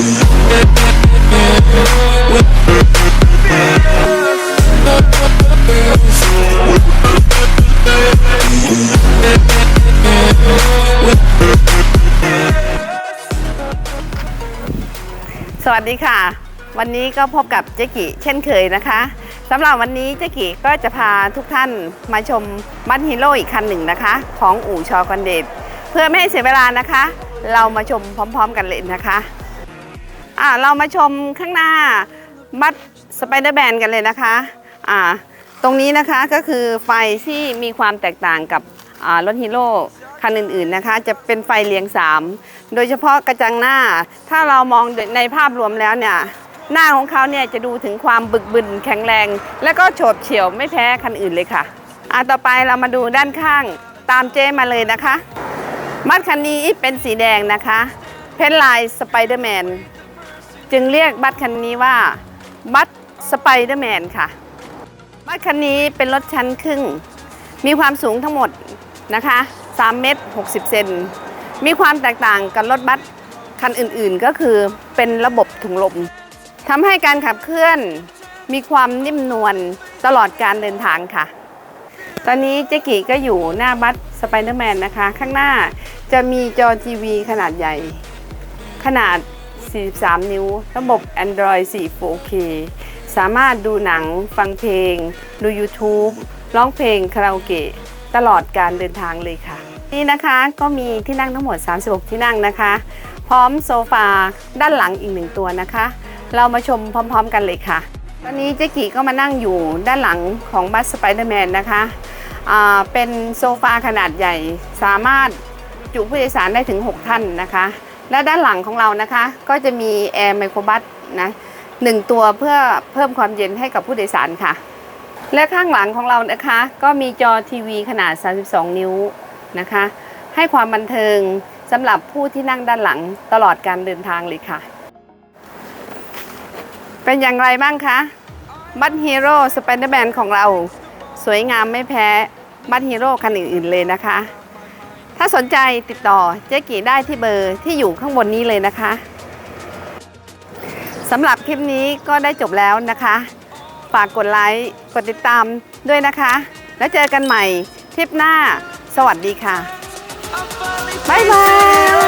สวัสดีค่ะ วันนี้ก็พบกับเจ๊กิเช่นเคยนะคะสำหรับวันนี้เจ๊กิก็จะพาทุกท่านมาชมบัตฮีโร่อีกคันหนึ่งนะคะ ของอู่ชอคอนเดตเพื่อไม่ให้เสียเวลานะคะ เรามาชมพร้อม ๆ กันเลยนะคะ อ่าเรามาชมข้างหน้าบัตสไปเดอร์แมนกันเลยนะคะอ่าตรงนี้นะคะก็คือไฟที่มีความแตกต่างกับรถฮีโร่คันอื่นๆนะคะ จะเป็นไฟเรียงสามโดยเฉพาะกระจังหน้า ถ้าเรามองในภาพรวมแล้วเนี่ยหน้าของเขาเนี่ยจะดูถึงความบึกบึนแข็งแรง และก็โฉบเฉี่ยวไม่แพ้คันอื่นเลยค่ะอะ ต่อไปเรามาดูด้านข้างตามเจ้มาเลยนะคะ มัดคันนี้เป็นสีแดงนะคะ เพ้นลายสไปเดอร์แมน จึงเรียกบัตคันนี้ว่าบัตสไปเดอร์แมนค่ะ บัตคันนี้เป็นรถชั้นครึ่ง มีความสูงทั้งหมดนะคะ3เมตร60 เซน มีความแตกต่างกับรถบัสคันอื่นๆ ก็คือเป็นระบบถุงลมทำให้การขับเคลื่อนมีความนิ่มนวลตลอดการเดินทางค่ะ ตอนนี้เจ๊กิก็อยู่หน้าบัสสไปเดอร์แมนนะคะ ข้างหน้าจะมีจอทีวีขนาดใหญ่ ขนาด 43 นิ้ว ระบบ Android 4 4K สามารถดูหนัง ฟังเพลง ดู YouTube ร้องเพลงคาราโอเกะ ตลอดการเดินทางเลยค่ะ นี่นะคะก็มีที่นั่งทั้งหมด 36 ที่นั่งนะคะ พร้อมโซฟาด้านหลังอีกหนึ่งตัวนะคะ เรามาชมพร้อมๆกันเลยค่ะ ตอนนี้เจ๊กีก็มานั่งอยู่ด้านหลังของบัสสไปเดอร์แมนนะคะเป็นโซฟาขนาดใหญ่สามารถจุผู้โดยสารได้ถึง 6 ท่านนะคะ และด้านหลังของเรานะคะ ก็จะมีแอร์ไมโครบัสนะหนึ่งตัวเพื่อเพิ่มความเย็นให้กับผู้โดยสารค่ะ และข้างหลังของเรานะคะ ก็มีจอทีวีขนาด 32 นิ้วนะคะ ให้ความบันเทิงสำหรับผู้ที่นั่งด้านหลังตลอดการเดินทางเลยค่ะ เป็นอย่างไรบ้างคะบัตฮีโร่สไปเดอร์แมนของเรา สวยงามไม่แพ้บัตฮีโร่คันอื่นๆเลยนะคะ ถ้าสนใจติดต่อเจ๊กี่ได้ที่เบอร์ที่อยู่ข้างบนนี้เลยนะคะสำหรับคลิปนี้ก็ได้จบแล้วนะคะ ฝากกดไลค์กดติดตามด้วยนะคะ แล้วเจอกันใหม่คลิปหน้า สวัสดีค่ะ บ๊ายบาย